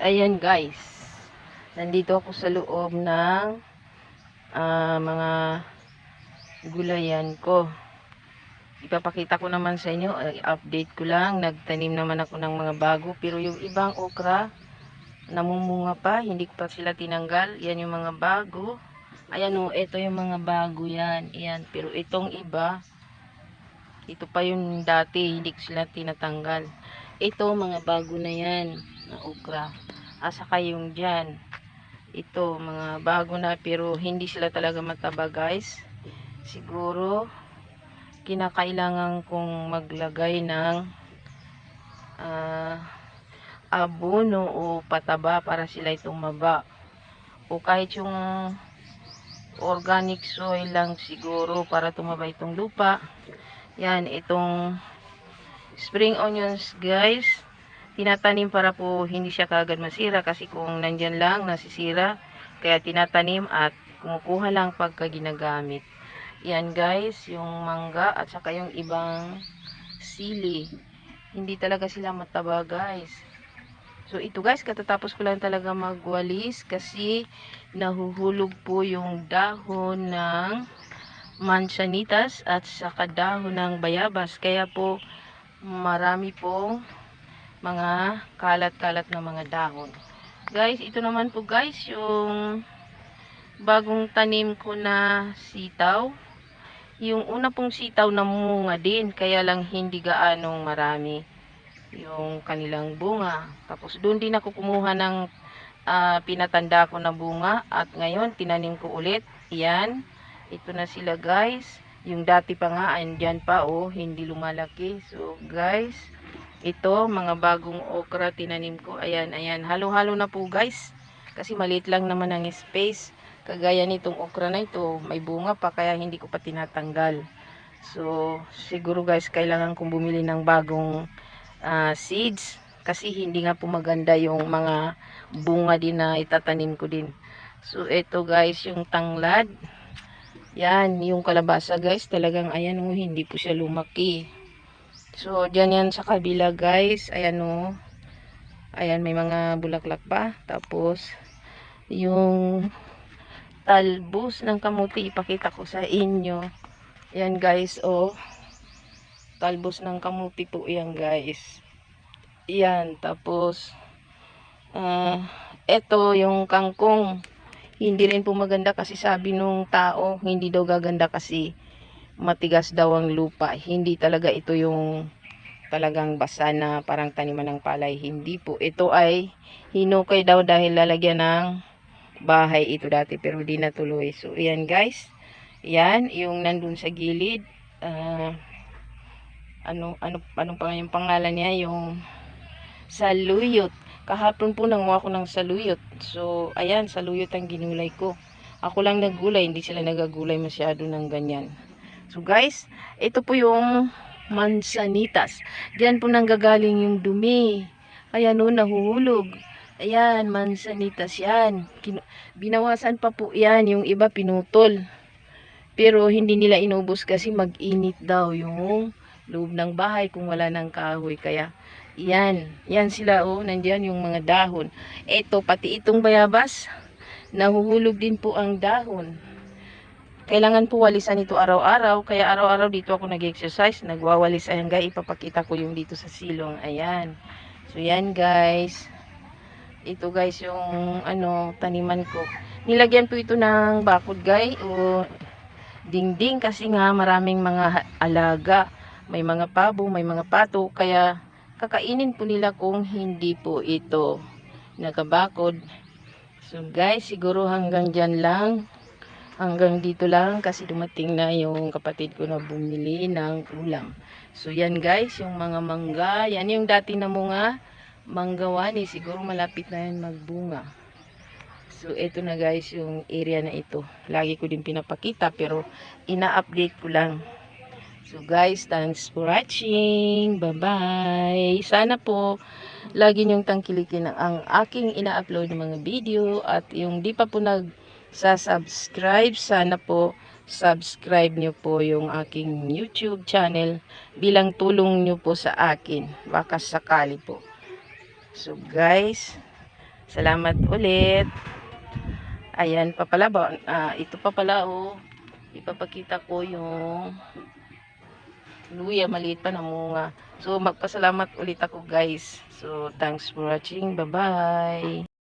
Ayan guys. Nandito ako sa loob ng ah, mga gulayan ko. Ipapakita ko naman sa inyo, update ko lang. Nagtanim naman ako ng mga bago. Pero yung ibang okra, namumunga pa. Hindi ko pa sila tinanggal. Yan yung mga bago. Ayan o, ito yung mga bago yan. Ayan. Pero itong iba, ito pa yung dati. Hindi ko sila tinatanggal. Ito, mga bago na yan. Na okra. Asa kayong dyan. Ito, mga bago na. Pero hindi sila talaga mataba guys. Siguro, kinakailangan kong maglagay ng ah, abono o pataba para sila tumaba. O kahit yung organic soil lang siguro para tumaba itong lupa. Yan, itong spring onions guys. Tinatanim para po hindi siya kagad masira kasi kung nandyan lang nasisira. Kaya tinatanim at kumukuha lang pagka ginagamit. Yan guys, yung mangga at saka yung ibang sili. Hindi talaga sila mataba guys. So ito guys, katatapos ko lang talaga magwalis kasi nahuhulog po yung dahon ng manzanitas at saka dahon ng bayabas. Kaya po marami pong mga kalat-kalat na mga dahon. Guys, ito naman po guys yung bagong tanim ko na sitaw. Yung una pong sitaw namunga din, kaya lang hindi gaanong marami yung kanilang bunga. Tapos doon din ako kumuha ng ah, pinatanda ko na bunga at ngayon tinanim ko ulit. Yan. Ito na sila guys. Yung dati pa nga, andyan pa oh, hindi lumalaki. So guys, ito mga bagong okra tinanim ko. Ayan, ayan. Halo-halo na po guys. Kasi maliit lang naman ang space. Kagaya nitong okra na ito, may bunga pa kaya hindi ko pa tinatanggal. So, siguro guys, kailangan kong bumili ng bagong ah, seeds kasi hindi nga po maganda yung mga bunga din na itatanim ko din. So, ito guys, yung tanglad. Yan, yung kalabasa guys, talagang ayan oh, hindi po siya lumaki. So, dyan yan sa kabila guys, ayan oh. Ayan, may mga bulaklak pa. Tapos, yung talbos ng kamuti, ipakita ko sa inyo. Ayan guys, oh. Talbos ng kamuti po yan guys. Yan, tapos, ah, eto yung kangkong. Hindi rin po maganda kasi sabi nung tao, hindi daw gaganda kasi matigas daw ang lupa. Hindi talaga ito yung talagang basa na parang taniman ng palay. Hindi po. Ito ay hinukay daw dahil lalagyan ng bahay ito dati pero di natuloy. So, yan guys. Yan, yung nandun sa gilid. Ah, ano, ano, anong pa yung pangalan niya? Yung saluyot. Kahapon po nanguha ko ng saluyot. So, ayan, saluyot ang ginulay ko. Ako lang naggulay, hindi sila nagagulay masyado ng ganyan. So, guys, ito po yung mansanitas. Diyan po nanggagaling yung dumi. Ayan o, nahuhulog. Ayan, mansanitas yan. Binawasan pa po yan. Yung iba pinutol. Pero hindi nila inubos kasi mag-init daw yung loob ng bahay kung wala ng kahoy. Kaya, yan. Yan sila oh, nandyan yung mga dahon. Ito, pati itong bayabas, nahuhulog din po ang dahon. Kailangan po walisan ito araw-araw. Kaya araw-araw dito ako nag-exercise. Nagwawalis. Ayan guys, ipapakita ko yung dito sa silong. Ayan. So yan guys. Ito guys yung ano, taniman ko. Nilagyan po ito ng bakod guys. O dingding kasi nga maraming mga alaga. May mga pabo, may mga pato. Kaya kakainin po nila kung hindi po ito nakabakod. So guys, siguro hanggang dyan lang. Hanggang dito lang kasi dumating na yung kapatid ko na bumili ng ulam. So yan guys, yung mga mangga. Yan yung dati na mga manggawani. Siguro malapit na yan magbunga. So ito na guys yung area na ito. Lagi ko din pinapakita pero ina-update ko lang. So guys, thanks for watching. Bye-bye. Sana po lagi niyong tangkilikin ang aking ina-upload mga video at yung di pa po nag sa subscribe sana po subscribe niyo po yung aking YouTube channel bilang tulong niyo po sa akin baka sakali po so guys Salamat ulit. Ayan pa pala ba? Ah, ito pa pala oh. Ipapakita ko yung luya maliit pa na munga. So magpasalamat ulit ako guys. So thanks for watching. Bye-bye.